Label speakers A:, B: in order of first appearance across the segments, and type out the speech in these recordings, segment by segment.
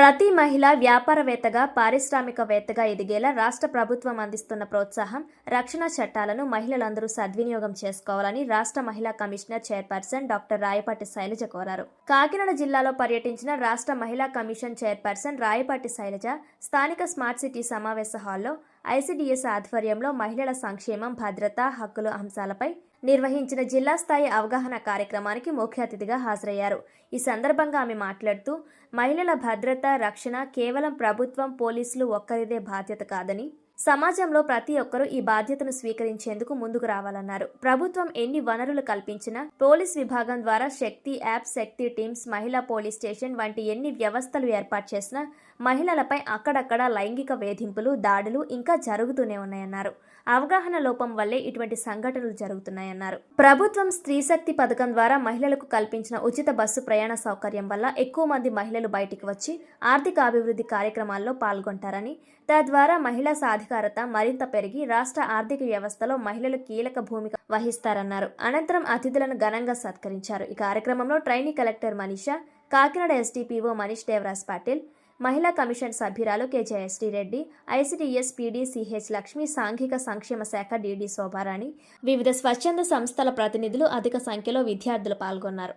A: ప్రతి మహిళ వ్యాపారవేత్తగా పారిశ్రామికవేత్తగా ఎదిగేలా రాష్ట్ర ప్రభుత్వం అందిస్తున్న ప్రోత్సాహం రక్షణ చట్టాలను మహిళలందరూ సద్వినియోగం చేసుకోవాలని రాష్ట్ర మహిళా commissioner chairperson doctor Rayapati Sailaja కోరారు. కాకినాడ జిల్లాలో పర్యటించిన రాష్ట్ర మహిళా కమిషన్ చైర్పర్సన్ రాయపాటి శైలజ స్థానిక స్మార్ట్ సిటీ సమావేశ హాల్లో ఐసిడిఎస్ ఆధ్వర్యంలో మహిళల సంక్షేమం భద్రత హక్కుల అంశాలపై నిర్వహించిన జిల్లా స్థాయి అవగాహన కార్యక్రమానికి ముఖ్య అతిథిగా హాజరయ్యారు. ఈ సందర్భంగా ఆమె మాట్లాడుతూ మహిళల భద్రత రక్షణ కేవలం ప్రభుత్వం పోలీసులు ఒక్కరిదే బాధ్యత కాదని సమాజంలో ప్రతి ఒక్కరూ ఈ బాధ్యతను స్వీకరించేందుకు ముందుకు రావాలన్నారు. ప్రభుత్వం ఎన్ని వనరులు కల్పించినా పోలీస్ విభాగం ద్వారా శక్తి యాప్ శక్తి టీమ్స్ మహిళా పోలీస్ స్టేషన్ వంటి ఎన్ని వ్యవస్థలు ఏర్పాటు చేసినా మహిళలపై అక్కడక్కడ లైంగిక వేధింపులు దాడులు ఇంకా జరుగుతూనే ఉన్నాయన్నారు. అవగాహన లోపం వల్లే ఇటువంటి సంఘటనలు జరుగుతున్నాయన్నారు. ప్రభుత్వం స్త్రీ శక్తి పథకం ద్వారా మహిళలకు కల్పించిన ఉచిత బస్సు ప్రయాణ సౌకర్యం వల్ల ఎక్కువ మంది మహిళలు బయటికి వచ్చి ఆర్థిక అభివృద్ధి కార్యక్రమాల్లో పాల్గొంటారని తద్వారా మహిళా సాధికారత మరింత పెరిగి రాష్ట్ర ఆర్థిక వ్యవస్థలో మహిళలు కీలక భూమిక వహిస్తారన్నారు. అనంతరం అతిథులను ఘనంగా సత్కరించారు. ఈ కార్యక్రమంలో trainee collector Manisha Kakinada SDPO Manish Devaraj Patil మహిళా కమిషన్ సభ్యురాలు K Jayasri Reddy ICDS PD CH Lakshmi సాంఘిక సంక్షేమ శాఖ డిడి శోభారాణి వివిధ స్వచ్ఛంద సంస్థల ప్రతినిధులు అధిక సంఖ్యలో విద్యార్థులు పాల్గొన్నారు.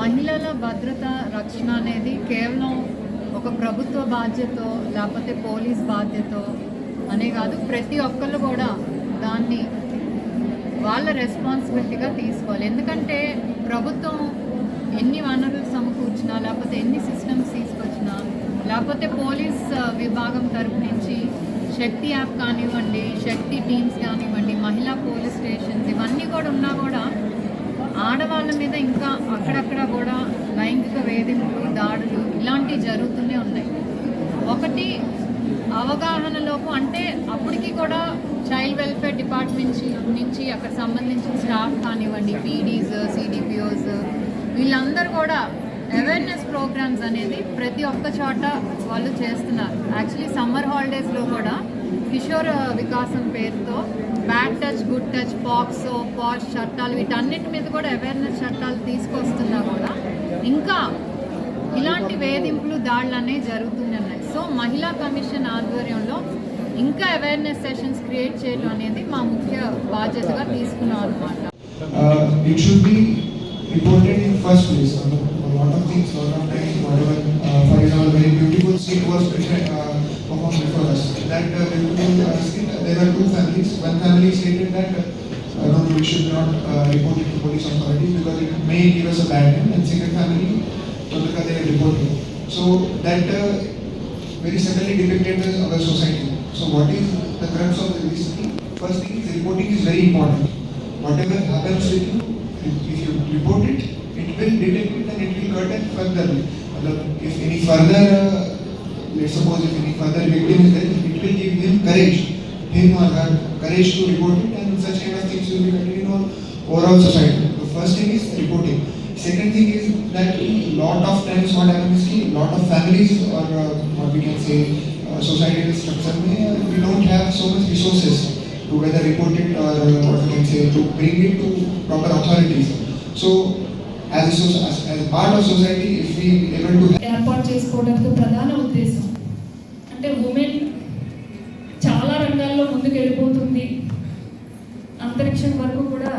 B: మహిళల భద్రత రక్షణ అనేది కేవలం ఒక ప్రభుత్వ బాధ్యత లేకపోతే పోలీస్ బాధ్యత అనే కాదు ప్రతి ఒక్కళ్ళు కూడా దాన్ని వాళ్ళ రెస్పాన్సిబిలిటీగా తీసుకోవాలి. ఎందుకంటే ప్రభుత్వం ఎన్ని వనరులు సమకూర్చినా లేకపోతే ఎన్ని సిస్టమ్స్ తీసుకొచ్చినా లేకపోతే పోలీస్ విభాగం తరపు నుంచి శక్తి యాప్ కానివ్వండి శక్తి టీమ్స్ కానివ్వండి మహిళా పోలీస్ స్టేషన్స్ ఇవన్నీ కూడా ఉన్నా కూడా ఆడవాళ్ళ మీద ఇంకా అక్కడక్కడ కూడా లైంగిక వేధింపులు దాడులు ఇలాంటివి జరుగుతూనే ఉన్నాయి. ఒకటి అవగాహన లోపం అంటే అప్పటికి కూడా చైల్డ్ వెల్ఫేర్ డిపార్ట్మెంట్ నుంచి నుంచి అక్కడ సంబంధించిన స్టాఫ్ కానివ్వండి పీడీస్ సిడిపిఓస్ వీళ్ళందరూ కూడా అవేర్నెస్ ప్రోగ్రామ్స్ అనేది ప్రతి ఒక్క చోట వాళ్ళు చేస్తున్నారు. యాక్చువల్లీ సమ్మర్ హాలిడేస్లో కూడా కిషోర్ uh, వికాసం పేరుతో bad touch good touch POCSO POSH చట్టాలు వీటన్నిటి మీద కూడా అవేర్నెస్ చట్టాలు తీసుకొస్తున్నా కూడా ఇంకా ఇలాంటి వేధింపులు దాడులు అనేవి జరుగుతున్నాయి. సో మహిళా కమిషన్ ఆధ్వర్యంలో ఇంకా అవేర్నెస్ సెషన్స్ క్రియేట్ చేయడం అనేది మా ముఖ్య బాధ్యతగా తీసుకున్నాం అనమాట
C: reported in first place. A lot of things, a lot of times, whatever, uh, for example, very beautiful scene was uh, performed before us. That uh, beautiful uh, scene, there were two families. One family stated that uh, no, we should not uh, report it to police authorities because it may give us a bad name. And second family, Tolaka, they reported. So that uh, very suddenly depicted our society. So what is the crux of this thing? First thing is reporting is very important. Whatever happens with you report it, it will detect it and it will curtail further. If any further, uh, let's suppose if any further victim is there, it will give him courage, him or her courage to report it and such kind of things will be continued in our overall society. The first thing is reporting. Second thing is that lot of times what happens is ki lot of families or uh, what we can say uh, societal structure may uh, we don't have so much resources to whether report it or uh, what we can say to bring it to proper authorities. So as a, as, as a part of society, if we able to
D: ఏర్పాటు చేసుకోవడానికి ప్రధాన ఉద్దేశం. అంటే women చాలా రంగాల్లో ముందుకు వెళ్ళిపోతుంది. అంతరిక్షం వరకు కూడా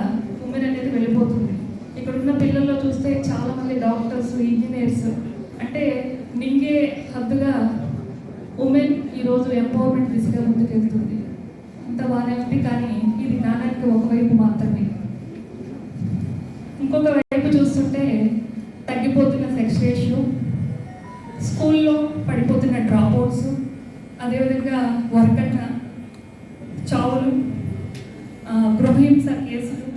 D: ఉమెన్ అనేది వెళ్ళిపోతుంది. ఇక్కడ ఉన్న పిల్లల్లో చూస్తే చాలా మంది డాక్టర్స్ ఇంజనీర్స్ అంటే నింగే హద్దుగా ఉమెన్ ఈరోజు ఎంపవర్మెంట్ దిశగా ముందుకు వెళ్తుంది. అంత బాగానే ఉంది కానీ పడిపోతున్న డ్రాప్ అవుట్స్ అదేవిధంగా వర్కట్న చావులు గృహహింస కేసులు